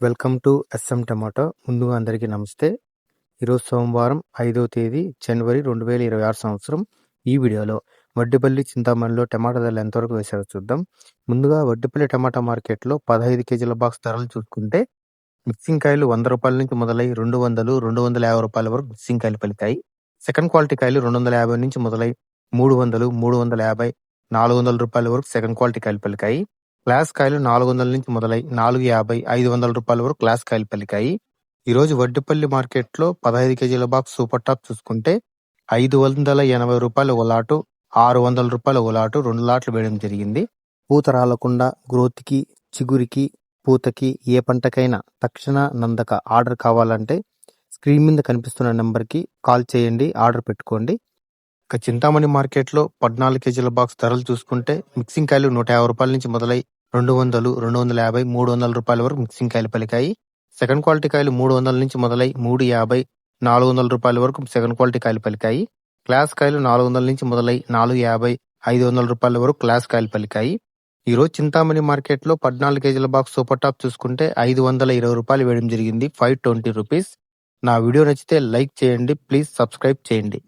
Welcome to S M tomato. ముందుగా అందరికీ నమస్తే. ఈరోజు సోమవారం ఐదవ తేదీ జనవరి రెండు వేల ఇరవై ఆరు సంవత్సరం ఈ వీడియోలో వడ్డిపల్లి చింతామణిలో టమాటా ధరలు ఎంతవరకు వేశారో చూద్దాం. ముందుగా వడ్డిపల్లి టమాటా మార్కెట్లో పదహైదు కేజీల బాక్స్ ధరలు చూసుకుంటే మిక్సింగ్ కాయలు వంద రూపాయల నుంచి మొదలై రెండు వందలు రెండు వందల యాభై రూపాయల వరకు మిక్సింగ్ కాయలు పలికాయి. సెకండ్ క్వాలిటీ కాయలు రెండు వందల యాభై నుంచి మొదలై మూడు వందలు మూడు వందల యాభై నాలుగు వందల రూపాయల వరకు సెకండ్ క్వాలిటీ కాయలు పలికాయి. క్లాస్ కాయలు నాలుగు వందల నుంచి మొదలై నాలుగు యాభై ఐదు వందల రూపాయల వరకు క్లాస్ కాయలు పలికాయి. ఈరోజు వడ్డిపల్లి మార్కెట్లో పదహైదు కేజీల బాక్స్ సూపర్ టాప్ చూసుకుంటే ఐదు వందల ఎనభై రూపాయల ఒలాటు ఆరు వందల రూపాయల ఒలాటు రెండు లాట్లు వేయడం జరిగింది. పూత రాలకుండా గ్రోత్కి చిగురికి పూతకి ఏ పంటకైనా తక్షణ నందక ఆర్డర్ కావాలంటే స్క్రీన్ మీద కనిపిస్తున్న నెంబర్కి కాల్ చేయండి ఆర్డర్ పెట్టుకోండి. ఇక చింతామణి మార్కెట్లో పద్నాలుగు కేజీల బాక్స్ ధరలు చూసుకుంటే మిక్సింగ్ కాయలు నూట యాభై రూపాయల నుంచి మొదలై రెండు వందలు రెండు వందల యాభై మూడు వందల రూపాయల వరకు మిక్సింగ్ కాయలు పలికాయి. సెకండ్ క్వాలిటీ కాయలు మూడు వందల నుంచి మొదలై మూడు యాభై నాలుగు వందల రూపాయల వరకు సెకండ్ క్వాలిటీ కాయలు పలికాయి. క్లాస్ కాయలు నాలుగు వందల నుంచి మొదలై నాలుగు యాభై ఐదు వందల రూపాయల వరకు క్లాస్ కాయలు పలికాయి. ఈ రోజు చింతామణి మార్కెట్లో పద్నాలుగు కేజీల బాక్స్ సూపర్ టాప్ చూసుకుంటే ఐదు వందల ఇరవై రూపాయలు వేయడం జరిగింది ఫైవ్ ట్వంటీ రూపీస్. నా వీడియో నచ్చితే లైక్ చేయండి ప్లీజ్ సబ్స్క్రైబ్ చేయండి.